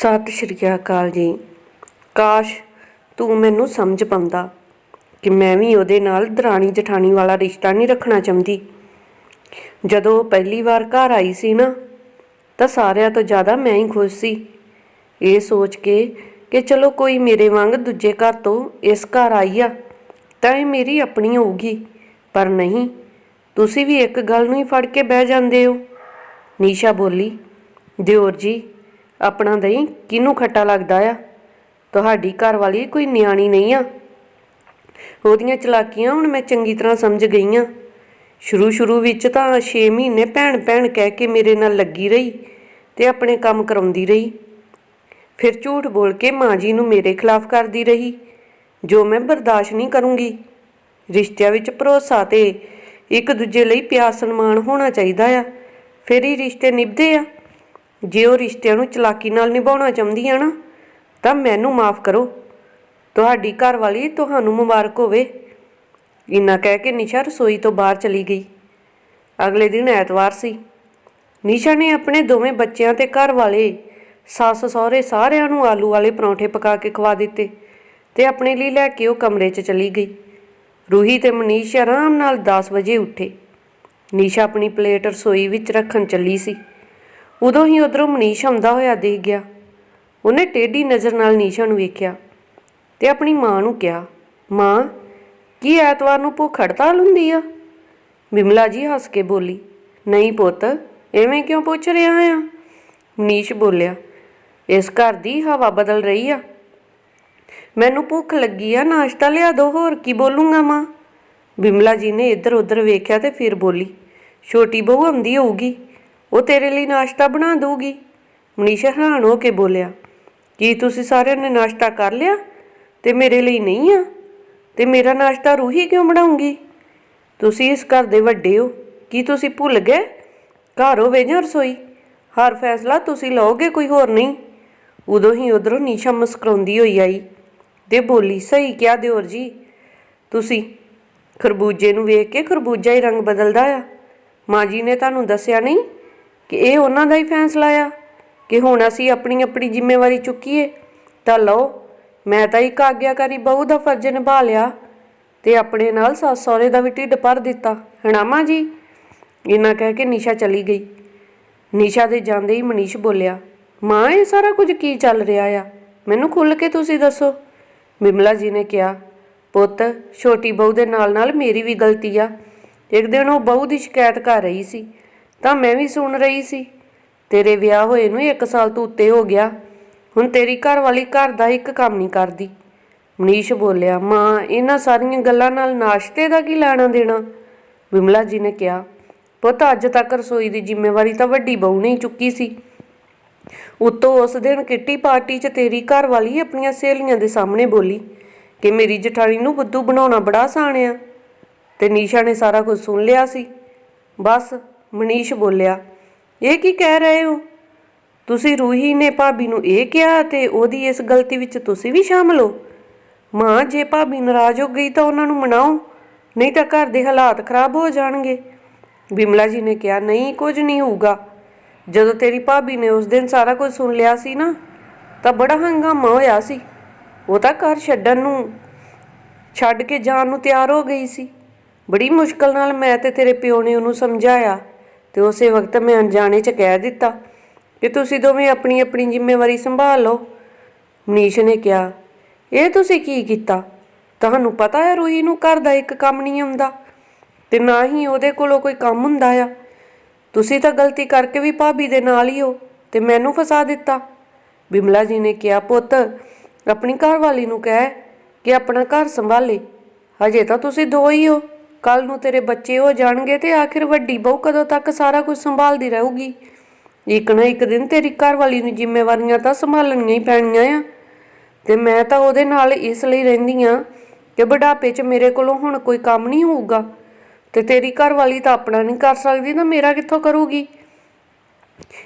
ਸਤਿ ਸ਼੍ਰੀ ਅਕਾਲ ਜੀ। ਕਾਸ਼ ਤੂੰ ਮੈਨੂੰ ਸਮਝ ਪਾਉਂਦਾ ਕਿ ਮੈਂ ਵੀ ਉਹਦੇ ਨਾਲ ਦਰਾਣੀ ਜਠਾਣੀ ਵਾਲਾ ਰਿਸ਼ਤਾ ਨਹੀਂ ਰੱਖਣਾ ਚਾਹੁੰਦੀ। ਜਦੋਂ ਉਹ ਪਹਿਲੀ ਵਾਰ ਘਰ ਆਈ ਸੀ ਨਾ, ਤਾਂ ਸਾਰਿਆਂ ਤੋਂ ਜ਼ਿਆਦਾ ਮੈਂ ਹੀ ਖੁਸ਼ ਸੀ। ਇਹ ਸੋਚ ਕੇ ਕਿ ਚਲੋ ਕੋਈ ਮੇਰੇ ਵਾਂਗ ਦੂਜੇ ਘਰ ਤੋਂ ਇਸ ਘਰ ਆਈ ਆ, ਤਾਂ ਇਹ ਮੇਰੀ ਆਪਣੀ ਹੋਊਗੀ। ਪਰ ਨਹੀਂ, ਤੁਸੀਂ ਵੀ ਇੱਕ ਗੱਲ ਨੂੰ ਹੀ ਫੜ ਕੇ ਬਹਿ ਜਾਂਦੇ ਹੋ। ਨੀਸ਼ਾ ਬੋਲੀ, ਦਿਓਰ ਜੀ ਆਪਣਾ ਦਹੀਂ ਕਿਹਨੂੰ ਖੱਟਾ ਲੱਗਦਾ ਆ? ਤੁਹਾਡੀ ਘਰ ਵਾਲੀ ਕੋਈ ਨਿਆਣੀ ਨਹੀਂ ਆ। ਉਹਦੀਆਂ ਚਲਾਕੀਆਂ ਹੁਣ ਮੈਂ ਚੰਗੀ ਤਰ੍ਹਾਂ ਸਮਝ ਗਈ ਆ ਸ਼ੁਰੂ ਸ਼ੁਰੂ ਵਿੱਚ ਤਾਂ 6 ਮਹੀਨੇ ਭੈਣ ਭੈਣ ਕਹਿ ਕੇ ਮੇਰੇ ਨਾਲ ਲੱਗੀ ਰਹੀ ਤੇ ਆਪਣੇ ਕੰਮ ਕਰਾਉਂਦੀ ਰਹੀ। ਫਿਰ ਝੂਠ ਬੋਲ ਕੇ ਮਾਂ ਜੀ ਨੂੰ ਮੇਰੇ ਖਿਲਾਫ ਕਰਦੀ ਰਹੀ, ਜੋ ਮੈਂ ਬਰਦਾਸ਼ਤ ਨਹੀਂ ਕਰੂੰਗੀ। ਰਿਸ਼ਤਿਆਂ ਵਿੱਚ ਭਰੋਸਾ ਤੇ ਇੱਕ ਦੂਜੇ ਲਈ ਪਿਆਰ ਸਨਮਾਨ ਹੋਣਾ ਚਾਹੀਦਾ ਆ। ਫਿਰ ਹੀ ਰਿਸ਼ਤੇ ਨਿਭਦੇ ਆ। ਜੇ ਉਹ ਰਿਸ਼ਤਿਆਂ ਨੂੰ ਚਲਾਕੀ ਨਾਲ ਨਿਭਾਉਣਾ ਚਾਹੁੰਦੀ ਆ ਨਾ, ਤਾਂ ਮੈਨੂੰ ਮਾਫ ਕਰੋ। ਤੁਹਾਡੀ ਘਰ ਵਾਲੀ ਤੁਹਾਨੂੰ ਮੁਬਾਰਕ ਹੋਵੇ। ਇੰਨਾ ਕਹਿ ਕੇ ਨਿਸ਼ਾ ਰਸੋਈ ਤੋਂ ਬਾਹਰ ਚਲੀ ਗਈ। ਅਗਲੇ ਦਿਨ ਐਤਵਾਰ ਸੀ। ਨਿਸ਼ਾ ਨੇ ਆਪਣੇ ਦੋਵੇਂ ਬੱਚਿਆਂ ਤੇ ਘਰ ਵਾਲੇ ਸੱਸ ਸਹੁਰੇ ਸਾਰਿਆਂ ਨੂੰ ਆਲੂ ਵਾਲੇ ਪਰੌਂਠੇ ਪਕਾ ਕੇ ਖਵਾ ਦਿੱਤੇ ਤੇ ਆਪਣੇ ਲਈ ਲੈ ਕੇ ਉਹ ਕਮਰੇ 'ਚ ਚਲੀ ਗਈ। ਰੂਹੀ ਤੇ ਮਨੀਸ਼ ਆਰਾਮ ਨਾਲ 10 ਵਜੇ ਉੱਠੇ। ਨਿਸ਼ਾ ਆਪਣੀ ਪਲੇਟ ਰਸੋਈ ਵਿੱਚ ਰੱਖਣ ਚੱਲੀ ਸੀ। ਉਦੋਂ ਹੀ ਉਧਰੋਂ ਮਨੀਸ਼ ਆਉਂਦਾ ਹੋਇਆ ਦੇਖ ਗਿਆ। ਉਹਨੇ ਟੇਢੀ ਨਜ਼ਰ ਨਾਲ ਨੀਸ਼ਾ ਨੂੰ ਵੇਖਿਆ ਤੇ ਆਪਣੀ ਮਾਂ ਨੂੰ ਕਿਹਾ, ਮਾਂ, ਕੀ ਐਤਵਾਰ ਨੂੰ ਭੁੱਖ ਹੜਤਾਲ ਹੁੰਦੀ ਆ? ਬਿਮਲਾ ਜੀ ਹੱਸ ਕੇ ਬੋਲੀ, ਨਹੀਂ ਪੁੱਤ, ਐਵੇਂ ਕਿਉਂ ਪੁੱਛ ਰਿਹਾ ਆ? ਮਨੀਸ਼ ਬੋਲਿਆ, ਇਸ ਘਰ ਦੀ ਹਵਾ ਬਦਲ ਰਹੀ ਆ। ਮੈਨੂੰ ਭੁੱਖ ਲੱਗੀ ਆ, ਨਾਸ਼ਤਾ ਲਿਆ ਦੋ, ਹੋਰ ਕੀ ਬੋਲੂੰਗਾ ਮਾਂ? ਬਿਮਲਾ ਜੀ ਨੇ ਇੱਧਰ ਉੱਧਰ ਵੇਖਿਆ ਤੇ ਫਿਰ ਬੋਲੀ, ਛੋਟੀ ਬਹੂ ਆਉਂਦੀ ਹੋਊਗੀ। ਉਹ ਤੇਰੇ ਲਈ ਨਾਸ਼ਤਾ ਬਣਾ ਦਊਗੀ। ਮਨੀਸ਼ਾ ਹੈਰਾਨ ਹੋ ਕੇ ਬੋਲਿਆ, ਕੀ ਤੁਸੀਂ ਸਾਰਿਆਂ ਨੇ ਨਾਸ਼ਤਾ ਕਰ ਲਿਆ? ਤੇ ਮੇਰੇ ਲਈ ਨਹੀਂ ਆ। ਤੇ ਮੇਰਾ ਨਾਸ਼ਤਾ ਰੂਹੀ ਕਿਉਂ ਬਣਾਉਂਗੀ? ਤੁਸੀਂ ਇਸ ਘਰ ਦੇ ਵੱਡੇ ਹੋ, ਕੀ ਤੁਸੀਂ ਭੁੱਲ ਗਏ? ਘਰ ਹੋਵੇ ਜਾਂ ਰਸੋਈ, ਹਰ ਫੈਸਲਾ ਤੁਸੀਂ ਲਓਗੇ, ਕੋਈ ਹੋਰ ਨਹੀਂ। ਉਦੋਂ ਹੀ ਉਧਰੋਂ ਨੀਸ਼ਾ ਮੁਸਕਰਾਉਂਦੀ ਹੋਈ ਆਈ ਤੇ ਬੋਲੀ, ਸਹੀ ਕਿਹਾ ਦਿਓਰ ਜੀ, ਤੁਸੀਂ ਖਰਬੂਜੇ ਨੂੰ ਵੇਖ ਕੇ ਖਰਬੂਜਾ ਹੀ ਰੰਗ ਬਦਲਦਾ ਆ। ਮਾਂ ਜੀ ਨੇ ਤੁਹਾਨੂੰ ਦੱਸਿਆ ਨਹੀਂ? ਕਿ ਇਹ ਉਹਨਾਂ ਦਾ ਹੀ ਫੈਸਲਾ ਆ ਕਿ ਹੁਣ ਅਸੀਂ ਆਪਣੀ ਆਪਣੀ ਜ਼ਿੰਮੇਵਾਰੀ ਚੁੱਕੀਏ ਤਾਂ ਲਓ, ਮੈਂ ਤਾਂ ਇੱਕ ਆਗਿਆਕਾਰੀ ਬਹੂ ਦਾ ਫਰਜ਼ ਨਿਭਾ ਲਿਆ ਤੇ ਆਪਣੇ ਨਾਲ ਸੱਸ ਸਹੁਰੇ ਦਾ ਵੀ ਢਿੱਡ ਭਰ ਦਿੱਤਾ ਹਣਾਮਾ ਜੀ? ਇਹਨਾਂ ਕਹਿ ਕੇ ਨਿਸ਼ਾ ਚਲੀ ਗਈ। ਨਿਸ਼ਾ ਦੇ ਜਾਂਦੇ ਹੀ ਮਨੀਸ਼ ਬੋਲਿਆ, ਮਾਂ, ਇਹ ਸਾਰਾ ਕੁਝ ਕੀ ਚੱਲ ਰਿਹਾ ਆ? ਮੈਨੂੰ ਖੁੱਲ ਕੇ ਤੁਸੀਂ ਦੱਸੋ। ਬਿਮਲਾ ਜੀ ਨੇ ਕਿਹਾ, ਪੁੱਤ, ਛੋਟੀ ਬਹੂ ਦੇ ਨਾਲ ਨਾਲ ਮੇਰੀ ਵੀ ਗਲਤੀ ਆ। ਇੱਕ ਦਿਨ ਉਹ ਬਹੂ ਦੀ ਸ਼ਿਕਾਇਤ ਕਰ ਰਹੀ ਸੀ ਤਾਂ ਮੈਂ ਵੀ ਸੁਣ ਰਹੀ ਸੀ। ਤੇਰੇ ਵਿਆਹ ਹੋਏ ਨੂੰ 1 ਸਾਲ ਤੋਂ ਉੱਤੇ ਹੋ ਗਿਆ। ਹੁਣ ਤੇਰੀ ਘਰ ਵਾਲੀ ਘਰ ਦਾ ਇੱਕ ਕੰਮ ਨਹੀਂ ਕਰਦੀ। ਮਨੀਸ਼ ਬੋਲਿਆ, ਮਾਂ, ਇਹਨਾਂ ਸਾਰੀਆਂ ਗੱਲਾਂ ਨਾਲ ਨਾਸ਼ਤੇ ਦਾ ਕੀ ਲੈਣਾ ਦੇਣਾ? ਵਿਮਲਾ ਜੀ ਨੇ ਕਿਹਾ, ਪੁੱਤ, ਅੱਜ ਤੱਕ ਰਸੋਈ ਦੀ ਜ਼ਿੰਮੇਵਾਰੀ ਤਾਂ ਵੱਡੀ ਬਹੂ ਨੇ ਚੁੱਕੀ ਸੀ। ਉੱਤੋਂ ਉਸ ਦਿਨ ਕਿੱਟੀ ਪਾਰਟੀ 'ਚ ਤੇਰੀ ਘਰ ਵਾਲੀ ਆਪਣੀਆਂ ਸਹੇਲੀਆਂ ਦੇ ਸਾਹਮਣੇ ਬੋਲੀ ਕਿ ਮੇਰੀ ਜਠਾਣੀ ਨੂੰ ਬੁੱਧੂ ਬਣਾਉਣਾ ਬੜਾ ਆਸਾਨ ਆ ਤੇ ਨੀਸ਼ਾ ਨੇ ਸਾਰਾ ਕੁਝ ਸੁਣ ਲਿਆ ਸੀ। ਬਸ ਮਨੀਸ਼ ਬੋਲਿਆ, ਇਹ ਕੀ ਕਹਿ ਰਹੇ ਹੋ? ਤੁਸੀਂ ਰੂਹੀ ਨੇ ਭਾਬੀ ਨੂੰ ਇਹ ਕਿਹਾ ਤੇ ਉਹਦੀ ਇਸ ਗਲਤੀ ਵਿੱਚ ਤੁਸੀਂ ਵੀ ਸ਼ਾਮਲ ਹੋ? ਮਾਂ, ਜੇ ਭਾਬੀ ਨਾਰਾਜ਼ ਹੋ ਗਈ ਤਾਂ ਉਹਨਾਂ ਨੂੰ ਮਨਾਓ, ਨਹੀਂ ਤਾਂ ਘਰ ਦੇ ਹਾਲਾਤ ਖਰਾਬ ਹੋ ਜਾਣਗੇ। ਬਿਮਲਾ ਜੀ ਨੇ ਕਿਹਾ, ਨਹੀਂ, ਕੁਝ ਨਹੀਂ ਹੋਊਗਾ। ਜਦੋਂ ਤੇਰੀ ਭਾਬੀ ਨੇ ਉਸ ਦਿਨ ਸਾਰਾ ਕੁਝ ਸੁਣ ਲਿਆ ਸੀ ਨਾ, ਤਾਂ ਬੜਾ ਹੰਗਾਮਾ ਹੋਇਆ ਸੀ। ਉਹ ਤਾਂ ਘਰ ਛੱਡਣ ਨੂੰ, ਛੱਡ ਕੇ ਜਾਣ ਨੂੰ ਤਿਆਰ ਹੋ ਗਈ ਸੀ। ਬੜੀ ਮੁਸ਼ਕਲ ਨਾਲ ਮੈਂ ਤੇ ਤੇਰੇ ਪਿਓ ਨੇ ਉਹਨੂੰ ਸਮਝਾਇਆ। ਤੇ ਉਸੇ ਵਕਤ ਮੈਂ ਅਣਜਾਣੇ 'ਚ ਕਹਿ ਦਿੱਤਾ ਕਿ ਤੁਸੀਂ ਦੋਵੇਂ ਆਪਣੀ ਆਪਣੀ ਜ਼ਿੰਮੇਵਾਰੀ ਸੰਭਾਲ ਲਓ। ਮਨੀਸ਼ ਨੇ ਕਿਹਾ, ਇਹ ਤੁਸੀਂ ਕੀ ਕੀਤਾ? ਤੁਹਾਨੂੰ ਪਤਾ ਹੈ ਰੂਹੀ ਨੂੰ ਘਰ ਦਾ ਇੱਕ ਕੰਮ ਨਹੀਂ ਆਉਂਦਾ ਤੇ ਨਾ ਹੀ ਉਹਦੇ ਕੋਲੋਂ ਕੋਈ ਕੰਮ ਹੁੰਦਾ ਆ। ਤੁਸੀਂ ਤਾਂ ਗਲਤੀ ਕਰਕੇ ਵੀ ਭਾਬੀ ਦੇ ਨਾਲ ਹੀ ਹੋ ਤੇ ਮੈਨੂੰ ਫਸਾ ਦਿੱਤਾ। ਬਿਮਲਾ ਜੀ ਨੇ ਕਿਹਾ, ਪੁੱਤ, ਆਪਣੀ ਘਰਵਾਲੀ ਨੂੰ ਕਹਿ ਕਿ ਆਪਣਾ ਘਰ ਸੰਭਾਲੇ। ਹਜੇ ਤਾਂ ਤੁਸੀਂ ਦੋ ਹੀ ਹੋ। ਕੱਲ ਨੂੰ ਤੇਰੇ ਬੱਚੇ ਹੋ ਜਾਣਗੇ ਤੇ ਆਖਿਰ ਵੱਡੀ ਬਹੂ ਕਦੋਂ ਤੱਕ ਸਾਰਾ ਕੁਝ ਸੰਭਾਲਦੀ ਰਹੂਗੀ? ਇੱਕ ਨਾ ਇੱਕ ਦਿਨ ਤੇਰੀ ਘਰਵਾਲੀ ਨੂੰ ਜ਼ਿੰਮੇਵਾਰੀਆਂ ਤਾਂ ਸੰਭਾਲਣੀਆਂ ਹੀ ਪੈਣੀਆਂ ਆ। ਤੇ ਮੈਂ ਤਾਂ ਉਹਦੇ ਨਾਲ ਇਸ ਲਈ ਰਹਿੰਦੀ ਆ ਕਿ ਬੁਢਾਪੇ 'ਚ ਮੇਰੇ ਕੋਲੋਂ ਹੁਣ ਕੋਈ ਕੰਮ ਨਹੀਂ ਹੋਊਗਾ। ਤੇ ਤੇਰੀ ਘਰਵਾਲੀ ਤਾਂ ਆਪਣਾ ਨਹੀਂ ਕਰ ਸਕਦੀ ਨਾ ਮੇਰਾ ਕਿੱਥੋਂ ਕਰੂਗੀ?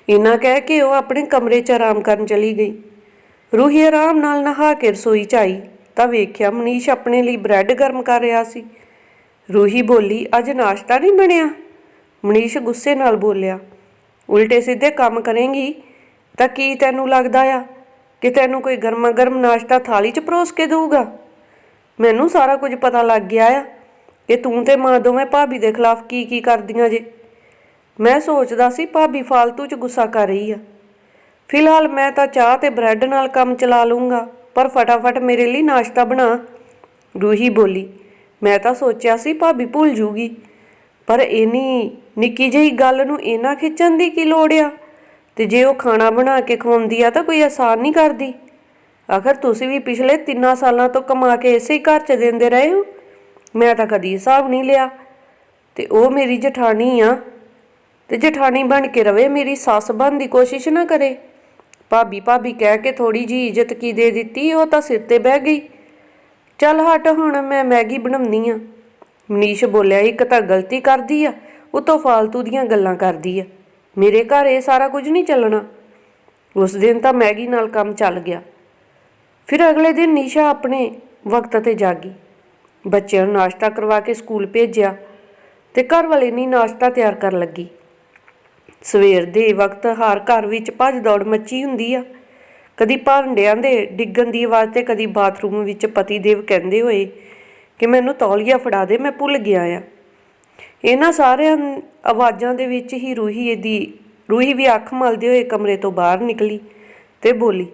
ਇਹਨਾਂ ਕਹਿ ਕੇ ਉਹ ਆਪਣੇ ਕਮਰੇ 'ਚ ਆਰਾਮ ਕਰਨ ਚਲੀ ਗਈ। ਰੂਹੀ ਆਰਾਮ ਨਾਲ ਨਹਾ ਕੇ ਰਸੋਈ 'ਚ ਆਈ। ਤਾਂ ਵੇਖਿਆ ਮਨੀਸ਼ ਆਪਣੇ ਲਈ ਬ੍ਰੈਡ ਗਰਮ ਕਰ ਰਿਹਾ ਸੀ। ਰੂਹੀ ਬੋਲੀ, ਅੱਜ ਨਾਸ਼ਤਾ ਨਹੀਂ ਬਣਿਆ? ਮਨੀਸ਼ ਗੁੱਸੇ ਨਾਲ ਬੋਲਿਆ, ਉਲਟੇ ਸਿੱਧੇ ਕੰਮ ਕਰੇਂਗੀ, ਤਾਂ ਕੀ ਤੈਨੂੰ ਲੱਗਦਾ ਆ ਕਿ ਤੈਨੂੰ ਕੋਈ ਗਰਮਾ ਗਰਮ ਨਾਸ਼ਤਾ ਥਾਲੀ 'ਚ ਪਰੋਸ ਕੇ ਦੇਊਗਾ? ਮੈਨੂੰ ਸਾਰਾ ਕੁਝ ਪਤਾ ਲੱਗ ਗਿਆ ਆ ਕਿ ਤੂੰ ਤੇ ਮਾਂ ਦੋਵੇਂ ਭਾਬੀ ਦੇ ਖਿਲਾਫ ਕੀ ਕੀ ਕਰਦੀਆਂ ਜੇ। ਮੈਂ ਸੋਚਦਾ ਸੀ ਭਾਬੀ ਫਾਲਤੂ 'ਚ ਗੁੱਸਾ ਕਰ ਰਹੀ ਆ। ਫਿਲਹਾਲ ਮੈਂ ਤਾਂ ਚਾਹ ਤੇ ਬ੍ਰੈਡ ਨਾਲ ਕੰਮ ਚਲਾ ਲੂੰਗਾ ਪਰ ਫਟਾਫਟ ਮੇਰੇ ਲਈ ਨਾਸ਼ਤਾ ਬਣਾ। ਰੂਹੀ ਬੋਲੀ ਮੈਂ ਤਾਂ ਸੋਚਿਆ ਸੀ ਭਾਬੀ ਭੁੱਲ ਜੂਗੀ। ਪਰ ਇਨੀ ਨਿੱਕੀ ਜਿਹੀ ਗੱਲ ਨੂੰ ਇਹਨਾਂ ਖਿੱਚਣ ਦੀ ਕੀ ਲੋੜ ਆ? ਤੇ ਜੇ ਉਹ ਖਾਣਾ ਬਣਾ ਕੇ ਖਵਾਉਂਦੀ ਆ ਤਾਂ ਕੋਈ ਆਸਾਨ ਨਹੀਂ ਕਰਦੀ। ਆਖਰ ਤੁਸੀਂ ਵੀ ਪਿਛਲੇ 3 ਸਾਲਾਂ ਤੋਂ ਕਮਾ ਕੇ ਇਸੇ ਘਰ 'ਚ ਦਿੰਦੇ ਰਹੇ ਹੋ? ਮੈਂ ਤਾਂ ਕਦੀ ਹਿਸਾਬ ਨਹੀਂ ਲਿਆ। ਤੇ ਉਹ ਮੇਰੀ ਜਠਾਣੀ ਆ। ਤੇ ਜਠਾਣੀ ਬਣ ਕੇ ਰਵੇ ਮੇਰੀ ਸੱਸ ਬਣਨ ਦੀ ਕੋਸ਼ਿਸ਼ ਨਾ ਕਰੇ। ਭਾਬੀ ਭਾਬੀ ਕਹਿ ਕੇ ਥੋੜੀ ਜੀ ਇੱਜ਼ਤ ਕੀ ਦੇ ਦਿੱਤੀ, ਉਹ ਤਾਂ ਸਿਰ ਤੇ ਬਹਿ ਗਈ। ਚੱਲ ਹਟ ਹੁਣ, ਮੈਂ ਮੈਗੀ ਬਣਾਉਣੀ ਆ। ਮਨੀਸ਼ ਬੋਲਿਆ, ਇੱਕ ਤਾਂ ਗਲਤੀ ਕਰਦੀ ਆ ਉਤੋਂ ਫਾਲਤੂ ਦੀਆਂ ਗੱਲਾਂ ਕਰਦੀ ਆ। ਮੇਰੇ ਘਰ ਇਹ ਸਾਰਾ ਕੁਝ ਨਹੀਂ ਚੱਲਣਾ। ਉਸ ਦਿਨ ਤਾਂ ਮੈਗੀ ਨਾਲ ਕੰਮ ਚੱਲ ਗਿਆ। ਫਿਰ ਅਗਲੇ ਦਿਨ ਨੀਸ਼ਾ ਆਪਣੇ ਵਕਤ ਤੇ ਜਾਗੀ। ਬੱਚਿਆਂ ਨੂੰ ਨਾਸ਼ਤਾ ਕਰਵਾ ਕੇ ਸਕੂਲ ਭੇਜਿਆ ਤੇ ਘਰ ਵਾਲੇ ਨਹੀਂ ਨਾਸ਼ਤਾ ਤਿਆਰ ਕਰਨ ਲੱਗੀ। ਸਵੇਰ ਦੇ ਵਕਤ ਹਰ ਘਰ ਵਿੱਚ ਭੱਜ ਦੌੜ ਮੱਚੀ ਹੁੰਦੀ ਆ। ਕਦੀ ਭਾਂਡਿਆਂ ਦੇ ਡਿੱਗਣ ਦੀ ਆਵਾਜ਼ ਤੇ ਕਦੀ ਬਾਥਰੂਮ ਵਿੱਚ ਪਤੀ ਦੇਵ ਕਹਿੰਦੇ ਹੋਏ ਕਿ ਮੈਨੂੰ ਤੌਲੀਆ ਫੜਾ ਦੇ, ਮੈਂ ਭੁੱਲ ਗਿਆ ਆ। ਇਹਨਾਂ ਸਾਰਿਆਂ ਆਵਾਜ਼ਾਂ ਦੇ ਵਿੱਚ ਹੀ ਰੂਹੀ ਇਹਦੀ, ਰੂਹੀ ਵੀ ਅੱਖ ਮਲਦੇ ਹੋਏ ਕਮਰੇ ਤੋਂ ਬਾਹਰ ਨਿਕਲੀ ਤੇ ਬੋਲੀ,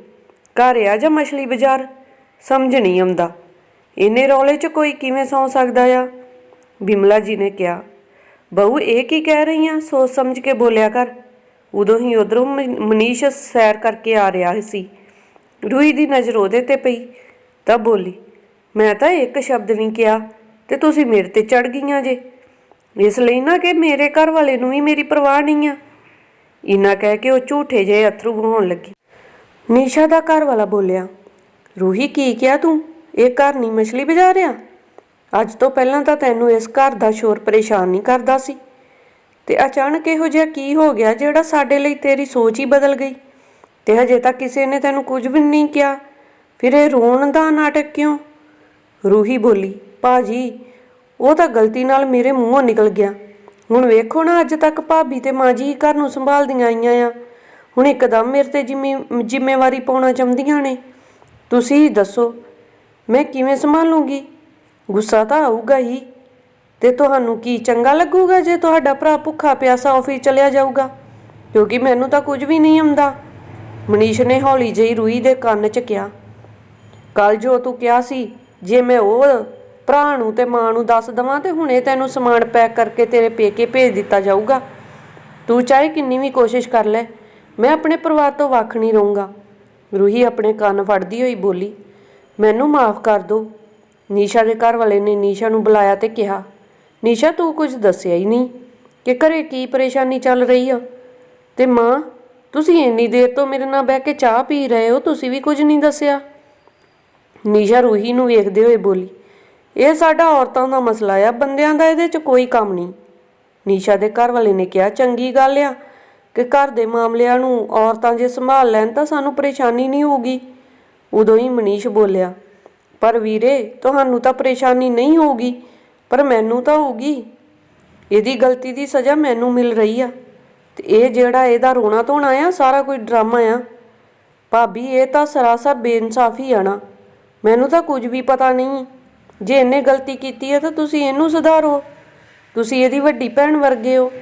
ਘਰ ਆ ਜਾਂ ਮਛਲੀ ਬਾਜ਼ਾਰ, ਸਮਝ ਨਹੀਂ ਆਉਂਦਾ। ਇਹਨੇ ਰੌਲੇ 'ਚ ਕੋਈ ਕਿਵੇਂ ਸੌ ਸਕਦਾ ਆ? ਬਿਮਲਾ ਜੀ ਨੇ ਕਿਹਾ, ਬਹੂ, ਇਹ ਕੀ ਕਹਿ ਰਹੀ ਆ ਸੋਚ ਸਮਝ ਕੇ ਬੋਲਿਆ ਕਰ। ਉਦੋਂ ਹੀ ਉਧਰੋਂ ਮਨੀਸ਼ ਸੈਰ ਕਰਕੇ ਆ ਰਿਹਾ ਸੀ। ਰੂਹੀ ਦੀ ਨਜ਼ਰ ਉਹਦੇ ਤੇ ਪਈ, ਤਾਂ ਬੋਲੀ, ਮੈਂ ਤਾਂ ਇੱਕ ਸ਼ਬਦ ਨਹੀਂ ਕਿਹਾ, ਤੇ ਤੁਸੀਂ ਮੇਰੇ ਤੇ ਚੜ ਗਈਆਂ ਜੇ। ਇਸ ਲਈ ਨਾ ਕਿ ਮੇਰੇ ਘਰ ਵਾਲੇ ਨੂੰ ਵੀ ਮੇਰੀ ਪਰਵਾਹ ਨਹੀਂ ਆ। ਇਨਾ ਕਹਿ ਕੇ ਉਹ ਝੂਠੇ ਜਿਹੇ ਅਥਰੂ ਵਹਾਉਣ ਲੱਗੀ। ਨੀਸ਼ਾ ਦਾ ਘਰ ਵਾਲਾ ਬੋਲਿਆ, ਰੂਹੀ, ਕੀ ਕਿਹਾ ਤੂੰ? ਇਹ ਘਰ ਨਹੀਂ ਮਛਲੀ ਬਾਜ਼ਾਰ ਆ? ਅੱਜ ਤੋਂ ਪਹਿਲਾਂ ਤਾਂ ਤੈਨੂੰ ਇਸ ਘਰ ਦਾ ਸ਼ੋਰ ਪਰੇਸ਼ਾਨ ਨਹੀਂ ਕਰਦਾ ਸੀ। ਤੇ ਅਚਾਨਕ ਇਹੋ ਜਿਹਾ ਕੀ ਹੋ ਗਿਆ ਜਿਹੜਾ ਸਾਡੇ ਲਈ ਤੇਰੀ ਸੋਚ ਹੀ ਬਦਲ ਗਈ? ਤੇ ਹਜੇ ਤੱਕ ਕਿਸੇ ਨੇ ਤੈਨੂੰ ਕੁਝ ਵੀ ਨਹੀਂ ਕਿਹਾ? ਫਿਰ ਇਹ ਰੋਣ ਦਾ ਨਾਟਕ ਕਿਉਂ? ਰੂਹੀ ਬੋਲੀ, ਭਾਜੀ, ਉਹ ਤਾਂ ਗਲਤੀ ਨਾਲ ਮੇਰੇ ਮੂੰਹੋਂ ਨਿਕਲ ਗਿਆ। ਹੁਣ ਵੇਖੋ ਨਾ ਅੱਜ ਤੱਕ ਭਾਬੀ ਤੇ ਮਾਂ ਜੀ ਘਰ ਨੂੰ ਸੰਭਾਲਦੀਆਂ ਆਈਆਂ ਆ। ਹੁਣ ਇੱਕਦਮ ਮੇਰੇ ਤੇ ਜਿੰਮੇ, ਜ਼ਿੰਮੇਵਾਰੀ ਪਾਉਣਾ ਚਾਹੁੰਦੀਆਂ ਨੇ। ਤੁਸੀਂ ਦੱਸੋ, ਮੈਂ ਕਿਵੇਂ ਸੰਭਾਲੂੰਗੀ? ਗੁੱਸਾ ਤਾਂ ਆਊਗਾ ਹੀ। ਤੇ ਤੁਹਾਨੂੰ ਕੀ ਚੰਗਾ ਲੱਗੂਗਾ ਜੇ ਤੁਹਾਡਾ ਭਰਾ ਭੁੱਖਾ ਪਿਆਸਾ ਆਫਿਸ ਚਲਿਆ ਜਾਊਗਾ? ਕਿਉਂਕਿ ਮੈਨੂੰ ਤਾਂ ਕੁਝ ਵੀ ਨਹੀਂ ਆਉਂਦਾ। ਮਨੀਸ਼ ਨੇ ਹੌਲੀ ਜਿਹੀ ਰੂਹੀ ਦੇ ਕੰਨ 'ਚ ਕਿਹਾ ਕੱਲ ਜੋ ਤੂੰ ਕਿਹਾ ਸੀ, ਜੇ ਮੈਂ ਉਹ ਭਰਾ ਨੂੰ ਤੇ ਮਾਂ ਨੂੰ ਦੱਸ ਦਵਾਂ ਤੇ ਹੁਣੇ ਤੈਨੂੰ ਸਮਾਨ ਪੈਕ ਕਰਕੇ ਤੇਰੇ ਪੇਕੇ ਭੇਜ ਦਿੱਤਾ ਜਾਊਗਾ। ਤੂੰ ਚਾਹੇ ਕਿੰਨੀ ਵੀ ਕੋਸ਼ਿਸ਼ ਕਰ ਲੈ, ਮੈਂ ਆਪਣੇ ਪਰਿਵਾਰ ਤੋਂ ਵੱਖ ਨਹੀਂ ਰਹੂੰਗਾ। ਰੂਹੀ ਆਪਣੇ ਕੰਨ ਫੜਦੀ ਹੋਈ ਬੋਲੀ, ਮੈਨੂੰ ਮਾਫ ਕਰ ਦਿਓ ਨੀਸ਼ਾ ਦੇ ਘਰ ਵਾਲੇ ਨੇ ਨੀਸ਼ਾ ਨੂੰ ਬੁਲਾਇਆ ਤੇ ਕਿਹਾ ਨਿਸ਼ਾ, ਤੂੰ ਕੁਝ ਦੱਸਿਆ ਹੀ ਨਹੀਂ ਕਿ ਘਰੇ ਕੀ ਪਰੇਸ਼ਾਨੀ ਚੱਲ ਰਹੀ ਆ? ਤੇ ਮਾਂ, ਤੁਸੀਂ ਇੰਨੀ ਦੇਰ ਤੋਂ ਮੇਰੇ ਨਾਲ ਬਹਿ ਕੇ ਚਾਹ ਪੀ ਰਹੇ ਹੋ, ਤੁਸੀਂ ਵੀ ਕੁਝ ਨਹੀਂ ਦੱਸਿਆ? ਨਿਸ਼ਾ ਰੂਹੀ ਨੂੰ ਵੇਖਦੇ ਹੋਏ ਬੋਲੀ, ਇਹ ਸਾਡਾ ਔਰਤਾਂ ਦਾ ਮਸਲਾ ਆ, ਬੰਦਿਆਂ ਦਾ ਇਹਦੇ 'ਚ ਕੋਈ ਕੰਮ ਨਹੀਂ। ਨਿਸ਼ਾ ਦੇ ਘਰ ਵਾਲੇ ਨੇ ਕਿਹਾ, ਚੰਗੀ ਗੱਲ ਆ ਕਿ ਘਰ ਦੇ ਮਾਮਲਿਆਂ ਨੂੰ ਔਰਤਾਂ ਜੇ ਸੰਭਾਲ ਲੈਣ ਤਾਂ ਸਾਨੂੰ ਪਰੇਸ਼ਾਨੀ ਨਹੀਂ ਹੋਊਗੀ। ਉਦੋਂ ਹੀ ਮਨੀਸ਼ ਬੋਲਿਆ, ਪਰ ਵੀਰੇ, ਤੁਹਾਨੂੰ ਤਾਂ ਪਰੇਸ਼ਾਨੀ ਨਹੀਂ ਹੋਊਗੀ। ਪਰ ਮੈਨੂੰ ਤਾਂ ਹੋਊਗੀ। ਇਹਦੀ ਗਲਤੀ ਦੀ ਸਜ਼ਾ ਮੈਨੂੰ ਮਿਲ ਰਹੀ ਆ। ਤੇ ਇਹ ਜਿਹੜਾ ਇਹਦਾ ਰੋਣਾ ਧੋਣਾ ਆ, ਸਾਰਾ ਕੋਈ ਡਰਾਮਾ ਆ। ਭਾਬੀ, ਇਹ ਤਾਂ ਸਰਾਸਰ ਬੇਇਨਸਾਫੀ ਆ ਨਾ। ਮੈਨੂੰ ਤਾਂ ਕੁਝ ਵੀ ਪਤਾ ਨਹੀਂ। ਜੇ ਇਹਨੇ ਗਲਤੀ ਕੀਤੀ ਹੈ ਤਾਂ ਤੁਸੀਂ ਇਹਨੂੰ ਸੁਧਾਰੋ। ਤੁਸੀਂ ਇਹਦੀ ਵੱਡੀ ਭੈਣ ਵਰਗੇ ਹੋ।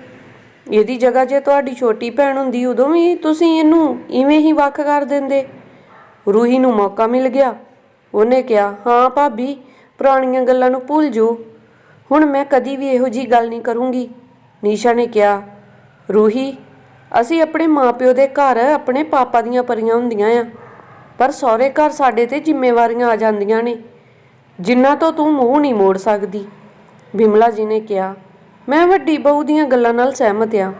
ਇਹਦੀ ਜਗ੍ਹਾ ਜੇ ਤੁਹਾਡੀ ਛੋਟੀ ਭੈਣ ਹੁੰਦੀ, ਉਦੋਂ ਵੀ ਤੁਸੀਂ ਇਹਨੂੰ ਇਵੇਂ ਹੀ ਵੱਖ ਕਰ ਦਿੰਦੇ। ਰੂਹੀ ਨੂੰ ਮੌਕਾ ਮਿਲ ਗਿਆ। ਉਹਨੇ ਕਿਹਾ, ਹਾਂ ਭਾਬੀ, ਪੁਰਾਣੀਆਂ ਗੱਲਾਂ ਨੂੰ ਭੁੱਲ ਜਾਓ। ਹੁਣ ਮੈਂ ਕਦੀ ਵੀ ਇਹੋ ਜੀ ਗੱਲ ਨਹੀਂ ਕਰੂੰਗੀ। ਨੀਸ਼ਾ ਨੇ ਕਿਹਾ, ਰੂਹੀ, ਅਸੀਂ ਆਪਣੇ ਮਾਪਿਓ ਦੇ ਘਰ ਆਪਣੇ ਪਾਪਾ ਦੀਆਂ ਪਰੀਆਂ ਹੁੰਦੀਆਂ ਆ, ਪਰ ਸਹੁਰੇ ਘਰ ਸਾਡੇ ਤੇ ਜ਼ਿੰਮੇਵਾਰੀਆਂ ਆ ਜਾਂਦੀਆਂ ਨੇ ਜਿੰਨਾ ਤੋਂ ਤੂੰ ਮੂੰਹ ਨਹੀਂ ਮੋੜ ਸਕਦੀ। ਬਿਮਲਾ ਜੀ ਨੇ ਕਿਹਾ, ਮੈਂ ਵੱਡੀ ਬਹੂ ਦੀਆਂ ਗੱਲਾਂ ਨਾਲ ਸਹਿਮਤ ਆ।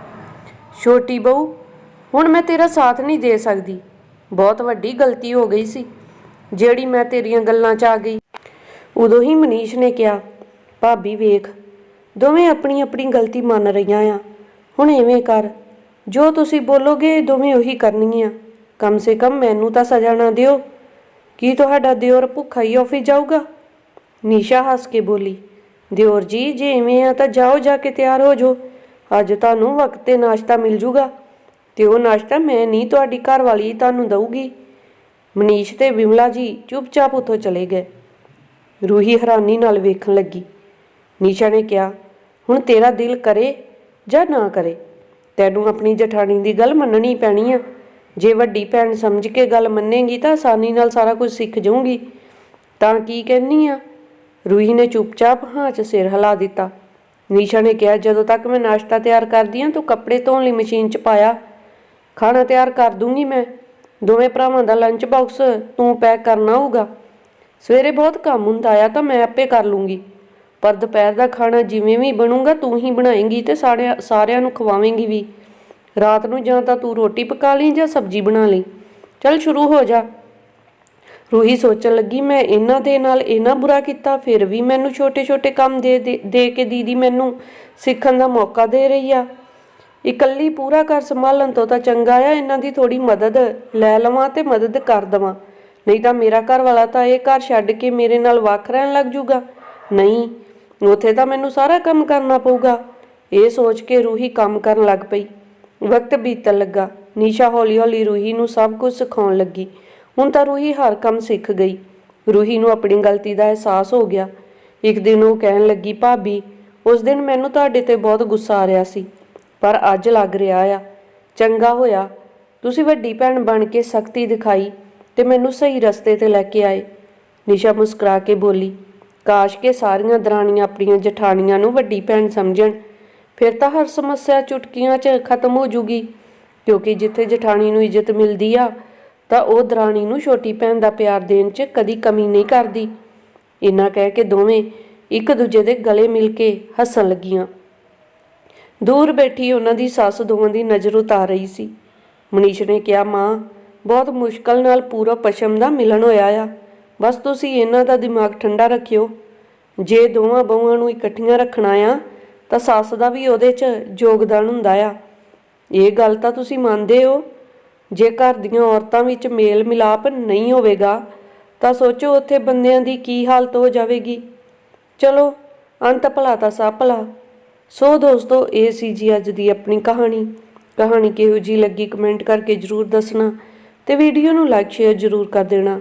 ਛੋਟੀ ਬਹੂ, ਹੁਣ ਮੈਂ ਤੇਰਾ ਸਾਥ ਨਹੀਂ ਦੇ ਸਕਦੀ। ਬਹੁਤ ਵੱਡੀ ਗਲਤੀ ਹੋ ਗਈ ਸੀ, ਜਿਹੜੀ ਮੈਂ ਤੇਰੀਆਂ ਗੱਲਾਂ 'ਚ ਆ ਗਈ। ਉਦੋਂ ਹੀ ਮਨੀਸ਼ ਨੇ ਕਿਹਾ ਭਾਬੀ ਵੇਖ, ਦੋਵੇਂ ਆਪਣੀ ਆਪਣੀ ਗਲਤੀ ਮੰਨ ਰਹੀਆਂ ਆ। ਹੁਣ ਐਵੇਂ ਕਰ, ਜੋ ਤੁਸੀਂ ਬੋਲੋਗੇ ਦੋਵੇਂ ਉਹੀ ਕਰਨਗੀਆਂ। ਕਮ ਸੇ ਕਮ ਮੈਨੂੰ ਤਾਂ ਸਜ਼ਾ ਨਾ ਦਿਓ। ਕੀ ਤੁਹਾਡਾ ਦਿਓਰ ਭੁੱਖਾ ਹੀ ਆਫਿਸ ਜਾਊਗਾ? ਨੀਸ਼ਾ ਹੱਸ ਕੇ ਬੋਲੀ, ਦਿਓਰ ਜੀ, ਜੇ ਐਵੇਂ ਆ ਤਾਂ ਜਾਓ, ਜਾ ਕੇ ਤਿਆਰ ਹੋ ਜਾਓ। ਅੱਜ ਤੁਹਾਨੂੰ ਵਕਤ ਤੇ ਨਾਸ਼ਤਾ ਮਿਲ ਜੂਗਾ। ਤੇ ਉਹ ਨਾਸ਼ਤਾ ਮੈਂ ਨਹੀਂ, ਤੁਹਾਡੀ ਘਰ ਵਾਲੀ ਤੁਹਾਨੂੰ ਦਊਗੀ। ਮਨੀਸ਼ ਤੇ ਵਿਮਲਾ ਜੀ ਚੁੱਪਚਾਪ ਉੱਥੋਂ ਚਲੇ ਗਏ। ਰੂਹੀ ਹੈਰਾਨੀ ਨਾਲ ਵੇਖਣ ਲੱਗੀ। ਨੀਸ਼ਾ ਨੇ ਕਿਹਾ, ਹੁਣ ਤੇਰਾ ਦਿਲ ਕਰੇ ਜਾਂ ਨਾ ਕਰੇ? ਤੈਨੂੰ ਆਪਣੀ ਜਠਾਣੀ ਦੀ ਗੱਲ ਮੰਨਣੀ ਪੈਣੀ ਆ। ਜੇ ਵੱਡੀ ਭੈਣ ਸਮਝ ਕੇ ਗੱਲ ਮੰਨੇਗੀ ਤਾਂ ਆਸਾਨੀ ਨਾਲ ਸਾਰਾ ਕੁਝ ਸਿੱਖ ਜਾਊਂਗੀ। ਤਾਂ ਕੀ ਕਹਿਨੀ ਆ? ਰੂਹੀ ਨੇ ਚੁੱਪਚਾਪ ਹਾਂ 'ਚ ਸਿਰ ਹਿਲਾ ਦਿੱਤਾ। ਨੀਸ਼ਾ ਨੇ ਕਿਹਾ, ਜਦੋਂ ਤੱਕ ਮੈਂ ਨਾਸ਼ਤਾ ਤਿਆਰ ਕਰਦੀ ਆ, ਤੂੰ ਕੱਪੜੇ ਧੋਣ ਲਈ ਮਸ਼ੀਨ 'ਚ ਪਾਇਆ। ਖਾਣਾ ਤਿਆਰ ਕਰ ਦੂੰਗੀ ਮੈਂ। ਦੋਵੇਂ ਭਰਾਵਾਂ ਦਾ ਲੰਚ ਬਾਕਸ ਤੂੰ ਪੈਕ ਕਰਨਾ ਹੋਊਗਾ। ਸਵੇਰੇ ਬਹੁਤ ਕੰਮ ਹੁੰਦਾ ਆ, ਤਾਂ ਮੈਂ ਆਪੇ ਕਰ ਲੂੰਗੀ। ਪਰ ਦੁਪਹਿਰ ਦਾ ਖਾਣਾ ਜਿਵੇਂ ਵੀ ਬਣੂਗਾ, ਤੂੰ ਹੀ ਬਣਾਏਂਗੀ ਤੇ ਸਾਰਿਆਂ ਸਾਰਿਆਂ ਨੂੰ ਖਵਾਵੇਂਗੀ ਵੀ। ਰਾਤ ਨੂੰ ਜਾਂ ਤਾਂ ਤੂੰ ਰੋਟੀ ਪਕਾ ਲਈ ਜਾਂ ਸਬਜ਼ੀ ਬਣਾ ਲਈ। ਚੱਲ ਸ਼ੁਰੂ ਹੋ ਜਾ। ਰੂਹੀ ਸੋਚਣ ਲੱਗੀ, ਮੈਂ ਇਹਨਾਂ ਦੇ ਨਾਲ ਇਹਨਾਂ ਬੁਰਾ ਕੀਤਾ, ਫਿਰ ਵੀ ਮੈਨੂੰ ਛੋਟੇ-ਛੋਟੇ ਕੰਮ ਦੇ, ਦੇ- ਦੇ ਕੇ ਦੀਦੀ ਮੈਨੂੰ ਸਿੱਖਣ ਦਾ ਮੌਕਾ ਦੇ ਰਹੀ ਆ। ਇਕੱਲੀ ਪੂਰਾ ਘਰ ਸੰਭਾਲਣ ਤੋਂ ਤਾਂ ਚੰਗਾ ਆ, ਇਹਨਾਂ ਦੀ ਥੋੜੀ ਮਦਦ ਲੈ ਲਵਾਂ ਤੇ ਮਦਦ ਕਰ ਦਵਾਂ। ਨਹੀਂ ਤਾਂ ਮੇਰਾ ਘਰ ਵਾਲਾ ਤਾਂ ਇਹ ਘਰ ਛੱਡ ਕੇ ਮੇਰੇ ਨਾਲ ਵੱਖ ਰਹਿਣ ਲੱਗ ਜੂਗਾ। ਨਹੀਂ ਉੱਥੇ ਤਾਂ ਮੈਨੂੰ ਸਾਰਾ ਕੰਮ ਕਰਨਾ ਪਊਗਾ। ਇਹ ਸੋਚ ਕੇ ਰੂਹੀ ਕੰਮ ਕਰਨ ਲੱਗ ਪਈ। ਵਕਤ ਬੀਤਣ ਲੱਗਾ। ਨੀਸ਼ਾ ਹੌਲੀ-ਹੌਲੀ ਰੂਹੀ ਨੂੰ ਸਭ ਕੁਝ ਸਿਖਾਉਣ ਲੱਗੀ। ਹੁਣ ਤਾਂ ਰੂਹੀ ਹਰ ਕੰਮ ਸਿੱਖ ਗਈ। ਰੂਹੀ ਨੂੰ ਆਪਣੀ ਗਲਤੀ ਦਾ ਅਹਿਸਾਸ ਹੋ ਗਿਆ। ਇੱਕ ਦਿਨ ਉਹ ਕਹਿਣ ਲੱਗੀ, ਭਾਬੀ, ਉਸ ਦਿਨ ਮੈਨੂੰ ਤੁਹਾਡੇ ਤੇ ਬਹੁਤ ਗੁੱਸਾ ਆ ਰਿਹਾ ਸੀ, ਪਰ ਅੱਜ ਲੱਗ ਰਿਹਾ ਆ। ਚੰਗਾ ਹੋਇਆ। ਤੁਸੀਂ ਵੱਡੀ ਭੈਣ ਬਣ ਕੇ ਸਖਤੀ ਦਿਖਾਈ ਤੇ ਮੈਨੂੰ ਸਹੀ ਰਸਤੇ ਤੇ ਲੈ ਕੇ ਆਏ। ਨਿਸ਼ਾ ਮੁਸਕਰਾ ਕੇ ਬੋਲੀ ਕਾਸ਼ ਕੇ ਸਾਰੀਆਂ ਦਰਾਣੀਆਂ ਆਪਣੀਆਂ ਜਠਾਣੀਆਂ ਨੂੰ ਵੱਡੀ ਭੈਣ ਸਮਝਣ। ਫਿਰ ਤਾਂ ਹਰ ਸਮੱਸਿਆ ਚੁਟਕੀਆਂ 'ਚ ਖਤਮ ਹੋ ਜੂਗੀ। ਕਿਉਂਕਿ ਜਿੱਥੇ ਜਠਾਣੀ ਨੂੰ ਇੱਜ਼ਤ ਮਿਲਦੀ ਆ, ਤਾਂ ਉਹ ਦਰਾਣੀ ਨੂੰ ਛੋਟੀ ਭੈਣ ਦਾ ਪਿਆਰ ਦੇਣ 'ਚ ਕਦੀ ਕਮੀ ਨਹੀਂ ਕਰਦੀ। ਇੰਨਾ ਕਹਿ ਕੇ ਦੋਵੇਂ ਇੱਕ ਦੂਜੇ ਦੇ ਗਲੇ ਮਿਲ ਕੇ ਹੱਸਣ ਲੱਗੀਆਂ। ਦੂਰ ਬੈਠੀ ਉਹਨਾਂ ਦੀ ਸੱਸ ਦੋਵਾਂ ਦੀ ਨਜ਼ਰ ਉਤਾਰ ਰਹੀ ਸੀ। ਮਨੀਸ਼ ਨੇ ਕਿਹਾ, ਮਾਂ, ਬਹੁਤ ਮੁਸ਼ਕਲ ਨਾਲ ਪੂਰਾ ਪਸ਼ਮ ਦਾ ਮਿਲਣ ਹੋਇਆ ਆ। ਬਸ ਤੁਸੀਂ ਇਹਨਾਂ ਦਾ ਦਿਮਾਗ ਠੰਡਾ ਰੱਖਿਓ। ਜੇ ਦੋਵਾਂ ਬਹੂਆਂ ਨੂੰ ਇਕੱਠੀਆਂ ਰੱਖਣਾ ਆ, ਤਾਂ ਸੱਸ ਦਾ ਵੀ ਉਹਦੇ 'ਚ ਯੋਗਦਾਨ ਹੁੰਦਾ ਆ। ਇਹ ਗੱਲ ਤਾਂ ਤੁਸੀਂ ਮੰਨਦੇ ਹੋ। ਜੇ ਘਰ ਦੀਆਂ ਔਰਤਾਂ ਵਿੱਚ ਮੇਲ ਮਿਲਾਪ ਨਹੀਂ ਹੋਵੇਗਾ, ਤਾਂ ਸੋਚੋ ਉੱਥੇ ਬੰਦਿਆਂ ਦੀ ਕੀ ਹਾਲਤ ਹੋ ਜਾਵੇਗੀ। ਚਲੋ, ਅੰਤ ਭਲਾ ਤਾਂ ਸਭ ਭਲਾ। ਸੋ ਦੋਸਤੋ, ਇਹ ਸੀ ਜੀ ਅੱਜ ਦੀ ਆਪਣੀ ਕਹਾਣੀ। ਕਹਾਣੀ ਕਿਹੋ ਜੀ ਲੱਗੀ ਕਮੈਂਟ ਕਰਕੇ ਜਰੂਰ ਦੱਸਣਾ ਤੇ ਵੀਡੀਓ ਨੂੰ ਲਾਈਕ ਸ਼ੇਅਰ ਜਰੂਰ ਕਰ ਦੇਣਾ।